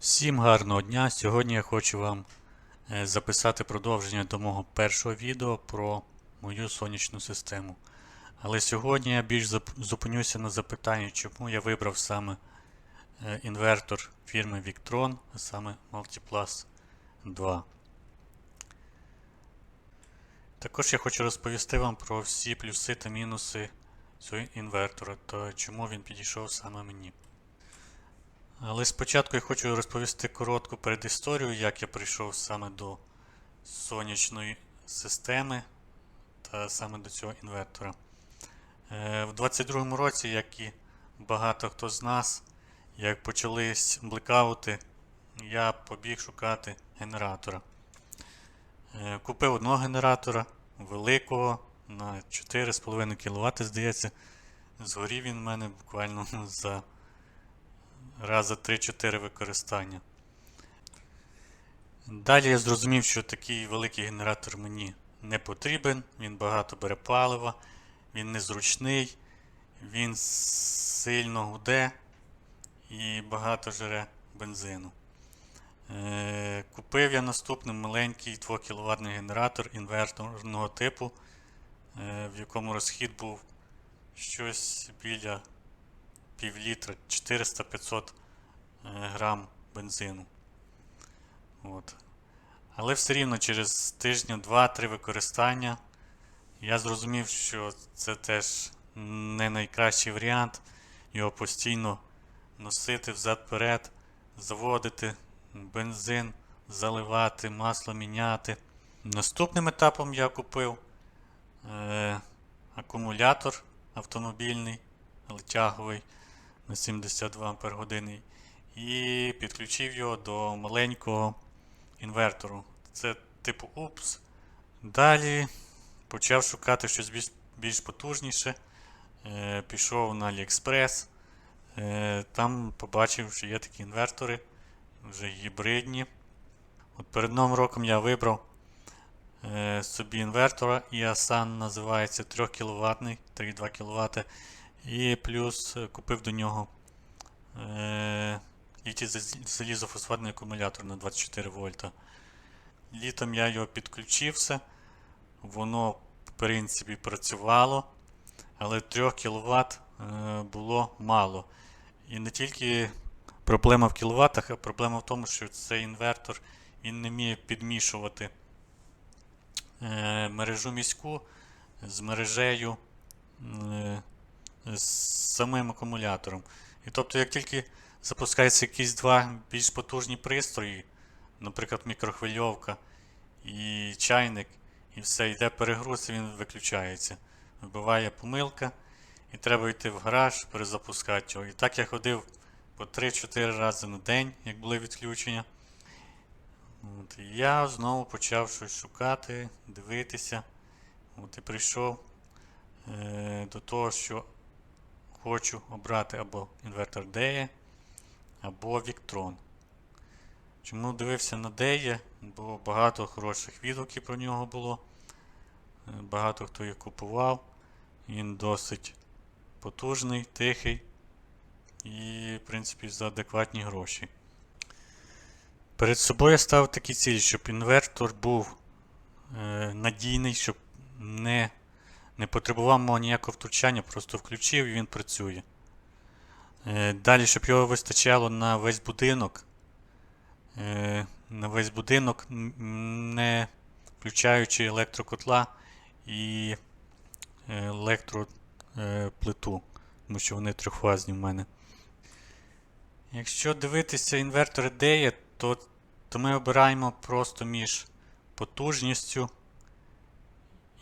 Всім гарного дня! Сьогодні я хочу вам е, записати продовження до мого першого відео про мою сонячну систему. Але сьогодні я більш зупинюся на запитанні, чому я вибрав саме е, інвертор фірми Victron, а саме Multiplus 2. Також я хочу розповісти вам про всі плюси та мінуси цього інвертора та чому він підійшов саме мені. Але спочатку я хочу розповісти коротку передісторію, як я прийшов саме до сонячної системи та саме до цього інвертора. Е, В 22-му році, як і багато хто з нас, як почались блекаути, я побіг шукати генератора. Е, Купив одного генератора великого на 4,5 кВт, здається. Згорів він в мене буквально за раза 3-4 використання. Далі я зрозумів, що такий великий генератор мені не потрібен, він багато бере палива, він незручний, він сильно гуде і багато жере бензину. Е, Купив я наступний маленький 2 кВт генератор інверторного типу, е, в якому розхід був щось біля пів літра 400-500 е, грам бензину. От. Але все рівно через тижня 2-3 використання я зрозумів, що це теж не найкращий варіант його постійно носити взад-перед, заводити бензин, заливати, масло міняти. Наступним етапом я купив е, акумулятор автомобільний, але тяговий на 72 Ах і підключив його до маленького інвертору. Це типу UPS. Далі почав шукати щось більш, більш потужніше. Е, пішов на AliExpress. Е, там побачив, що є такі інвертори, вже гібридні. От перед новим роком я вибрав е, собі інвертора IASAN називається 3 кВт, 3,2 кВт. І плюс е, купив до нього е, залізофосфатний акумулятор на 24 вольта. Літом я його підключив все. Воно, в принципі, працювало, але 3 кВт е, було мало. І не тільки проблема в кіловатах, а проблема в тому, що цей інвертор він не вміє підмішувати е, мережу міську з мережею з самим акумулятором. І тобто, як тільки запускаються якісь два більш потужні пристрої, наприклад, мікрохвильовка і чайник, і все, йде перегруз, і він виключається. Вибиває помилка, і треба йти в гараж, перезапускати його. І так я ходив по 3-4 рази на день, як були відключення. От, і я знову почав щось шукати, дивитися. От і прийшов е, до того, що хочу обрати або інвертор DEA, або Victron. Чому дивився на DEA? Бо багато хороших відгуків про нього було. Е, Багато хто їх купував. Він досить потужний, тихий і, в принципі, за адекватні гроші. Перед собою я ставив такі цілі, щоб інвертор був е, надійний, щоб не, не потребував мого ніякого втручання, просто включив і він працює. Е, далі, щоб його вистачало на весь будинок. Е, на весь будинок, не включаючи електрокотла і е, електроплиту, тому що вони трьохфазні в мене. Якщо дивитися інвертор DEA, то, то ми обираємо просто між потужністю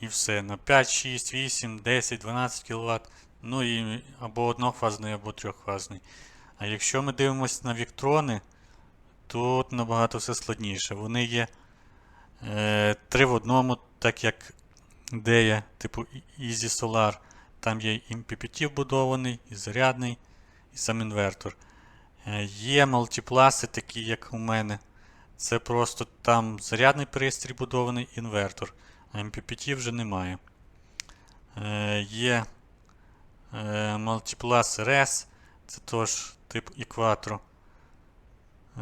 і все. На 5, 6, 8, 10, 12 кВт. Ну і або однофазний, або трьохфазний. А якщо ми дивимося на віктрони, тут набагато все складніше. Вони є е, 3 в одному, так як DEA, типу Easy Solar. Там є і MPPT вбудований, і зарядний, і сам інвертор. Е, Є мультипласи, такі як у мене. Це просто там зарядний пристрій будований інвертор. MPPT вже немає. Е, Є е, Multiplus RS, це теж тип Equatro.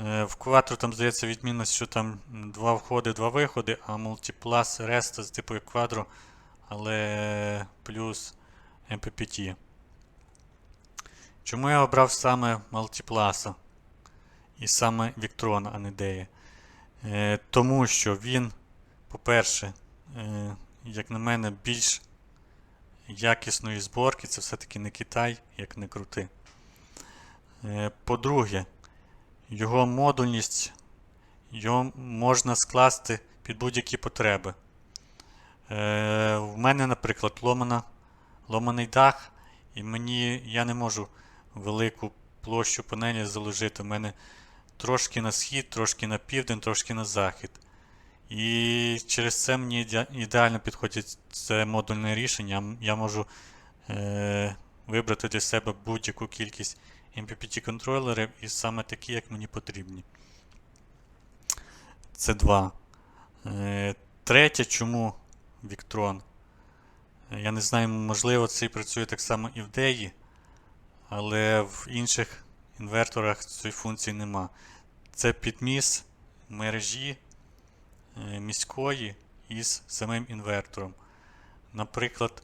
Е, В Quattro там здається відмінність, що там два входи, два виходи, а Multiplus Rest типу як Quadro, але плюс MPPT. Чому я обрав саме Multiplus і саме Victron, а не Дея? Е, тому що він, по-перше, е, як на мене, більш якісної зборки, це все-таки не Китай, як не крути. Е, по-друге, його модульність його можна скласти під будь-які потреби. Е, в мене, наприклад, ломана, ломаний дах, і мені я не можу велику площу панелі заложити. У мене трошки на схід, трошки на південь, трошки на захід. І через це мені ідеально підходить це модульне рішення. Я можу е, вибрати для себе будь-яку кількість MPPT контролерів і саме такі, як мені потрібні. Це два. Е, третє, чому Victron? Е, Я не знаю, можливо, це працює так само і в DEI, але в інших інверторах цієї функції нема. Це підміс мережі міської із самим інвертором. Наприклад,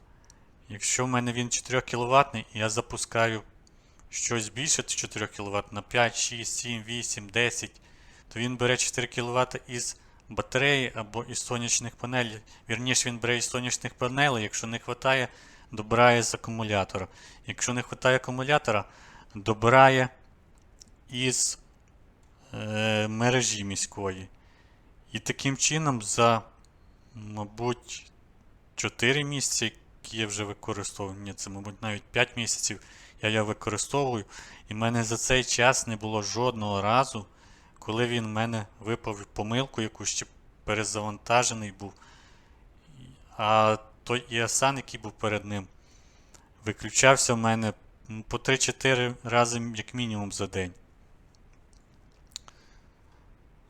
якщо в мене він 4 кВт, і я запускаю щось більше 4 кВт на 5, 6, 7, 8, 10, то він бере 4 кВт із батареї або із сонячних панелей. Вірніше, він бере із сонячних панелей, якщо не вистачає, добирає з акумулятора. Якщо не вистачає акумулятора, добирає із е, мережі міської. І таким чином за, мабуть, 4 місяці, які я вже використовую, ні, це, мабуть, навіть 5 місяців я його використовую. І в мене за цей час не було жодного разу, коли він в мене випав помилку якусь чи перезавантажений був. А той ESAN, який був перед ним, виключався в мене по 3-4 рази як мінімум за день.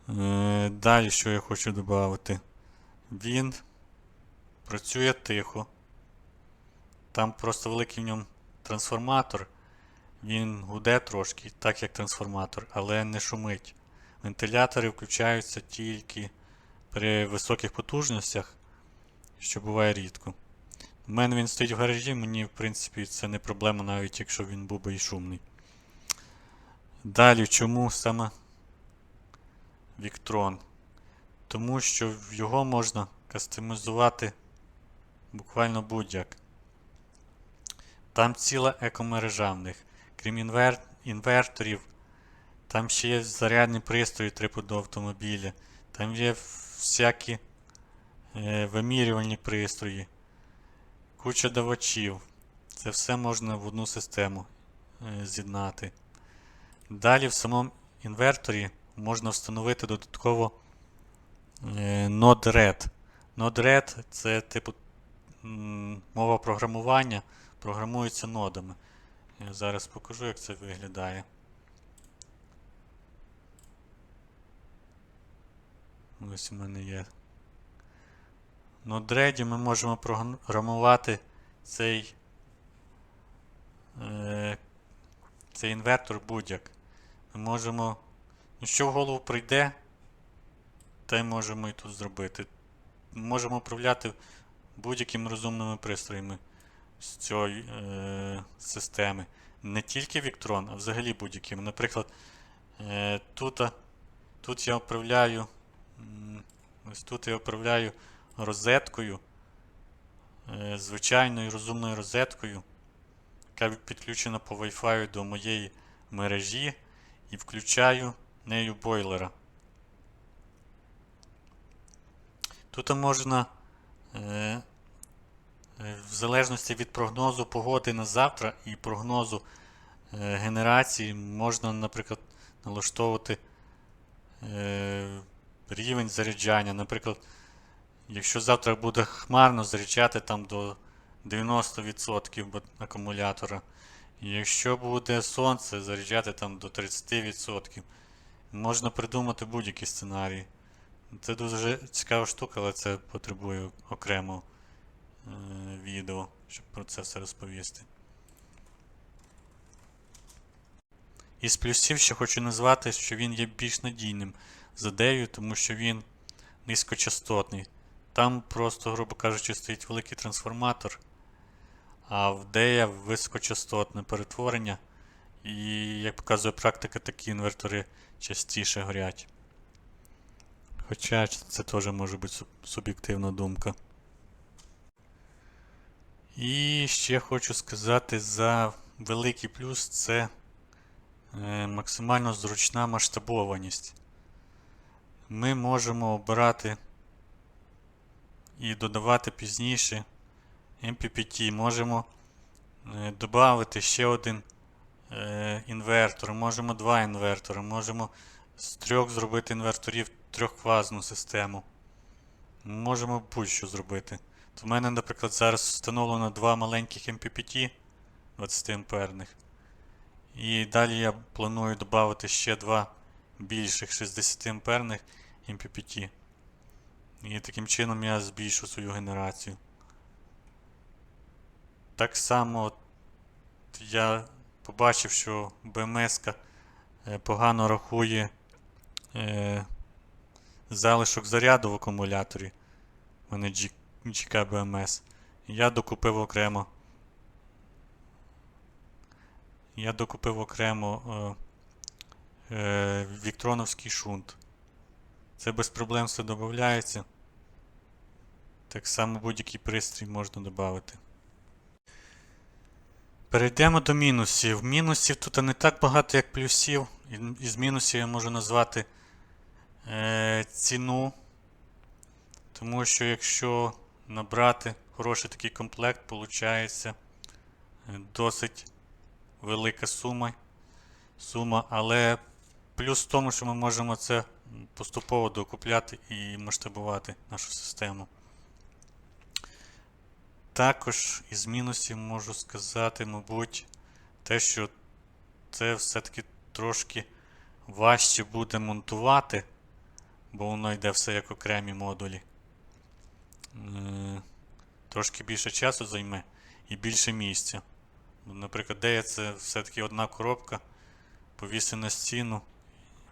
Е, Далі, що я хочу додати? Він працює тихо. Там просто великий в ньому трансформатор. Він гуде трошки, так як трансформатор, але не шумить. Вентилятори включаються тільки при високих потужностях, що буває рідко. У мене він стоїть в гаражі, мені, в принципі, це не проблема, навіть якщо він був би і шумний. Далі, чому саме Victron? Тому що його можна кастомізувати буквально будь-як. Там ціла екомережа в них. Крім інвер... інверторів, там ще є зарядні пристрої типу до автомобіля. Там є всякі е, вимірювальні пристрої, куча давачів. Це все можна в одну систему е, з'єднати. Далі в самому інверторі можна встановити додатково е, Node-RED. Node-RED це типу мова програмування, програмується нодами. Я зараз покажу, як це виглядає. Ось у мене є. Node-RED ми можемо програмувати цей, е, цей інвертор будь-як. Ми можемо. Що в голову прийде, й можемо і тут зробити. Можемо управляти будь-якими розумними пристроями з цієї е, системи. Не тільки Victron, а взагалі будь-яким. Наприклад, е, тут, тут я управляю. Ось тут я управляю розеткою. е, Звичайною розумною розеткою, яка підключена по Wi-Fi до моєї мережі, і включаю нею бойлера. Тут можна е, е, в залежності від прогнозу погоди на завтра і прогнозу е, генерації, можна, наприклад, налаштовувати рівень заряджання. Наприклад, якщо завтра буде хмарно, заряджати там до 90% акумулятора. Якщо буде сонце, заряджати там до 30%. Можна придумати будь-які сценарії. Це дуже цікава штука, але це потребує окремого е, відео, щоб про це все розповісти. Із плюсів ще хочу назвати, що він є більш надійним за дею, тому що він низькочастотний. Там просто, грубо кажучи, стоїть великий трансформатор, а в дея високочастотне перетворення. І, як показує практика, такі інвертори частіше горять. Хоча це теж може бути суб'єктивна думка. І ще хочу сказати за великий плюс це е, максимально зручна масштабованість. Ми можемо обирати і додавати пізніше MPPT. Можемо е, додати ще один е, інвертор, можемо два інвертори, можемо з трьох зробити інверторів трьохфазну систему. Можемо будь-що зробити. В мене, наприклад, зараз встановлено два маленьких MPPT 20 амперних. І далі я планую додати ще два більших 60 амперних MPPT. І таким чином я збільшу свою генерацію. Так само я побачив, що BMS е, погано рахує е, залишок заряду в акумуляторі. У мене GK BMS. Я докупив окремо. Я докупив окремо е, е, Віктроновський шунт. Це без проблем все додається. Так само будь-який пристрій можна додати. Перейдемо до мінусів. Мінусів тут не так багато, як плюсів. Із мінусів я можу назвати е, ціну. Тому що якщо набрати хороший такий комплект, виходить досить велика сума. сума. Але плюс в тому, що ми можемо це поступово докупляти і масштабувати нашу систему. Також із мінусів можу сказати, мабуть, те, що це все-таки трошки важче буде монтувати, бо воно йде все як окремі модулі. Е, Трошки більше часу займе і більше місця. Ну, Наприклад, де це все-таки одна коробка, повісив на стіну,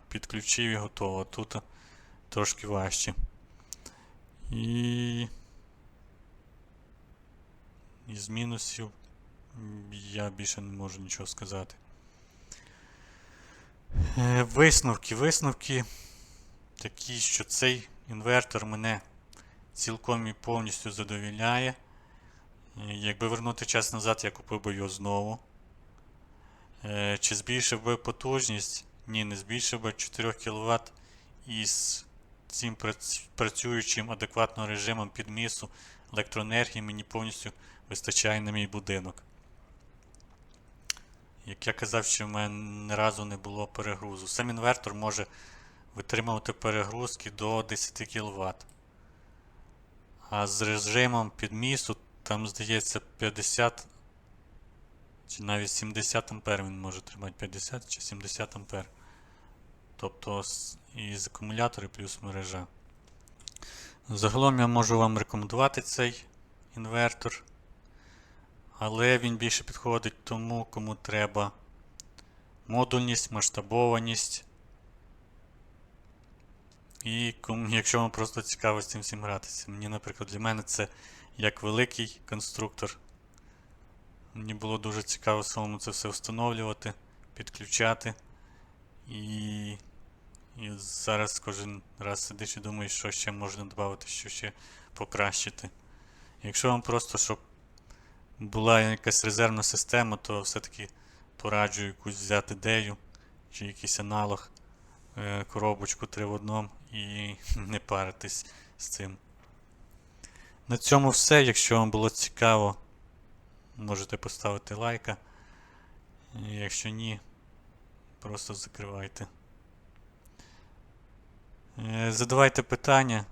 підключив і готово. Тут трошки важче. І із мінусів я більше не можу нічого сказати. Е, Висновки. Висновки такі, що цей інвертор мене цілком і повністю задовільняє. Е, Якби вернути час назад, я купив би його знову. Е, Чи збільшив би потужність? Ні, не збільшив би 4 кВт із цим працюючим адекватним режимом підмісу електроенергії мені повністю вистачає на мій будинок. Як я казав, що в мене ні разу не було перегрузу. Сам інвертор може витримувати перегрузки до 10 кВт. А з режимом підмісу, там, здається, 50 чи навіть 70 ампер він може тримати 50 чи 70 ампер. Тобто із акумулятори плюс мережа. Загалом я можу вам рекомендувати цей інвертор. Але він більше підходить тому, кому треба модульність, масштабованість. І якщо вам просто цікаво з цим всім гратися. Мені, наприклад, для мене це як великий конструктор. Мені було дуже цікаво самому це все встановлювати, підключати. І, і зараз кожен раз сидиш і думаєш, що ще можна додати, що ще покращити. Якщо вам просто, щоб була якась резервна система, то все-таки пораджу якусь взяти дею чи якийсь аналог, е, коробочку 3 в одному і не паритись з цим. На цьому все. Якщо вам було цікаво, можете поставити лайка. Якщо ні, просто закривайте. Е, Задавайте питання,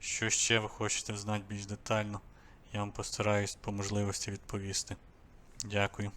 що ще ви хочете знати більш детально. Я вам постараюсь по можливості відповісти. Дякую.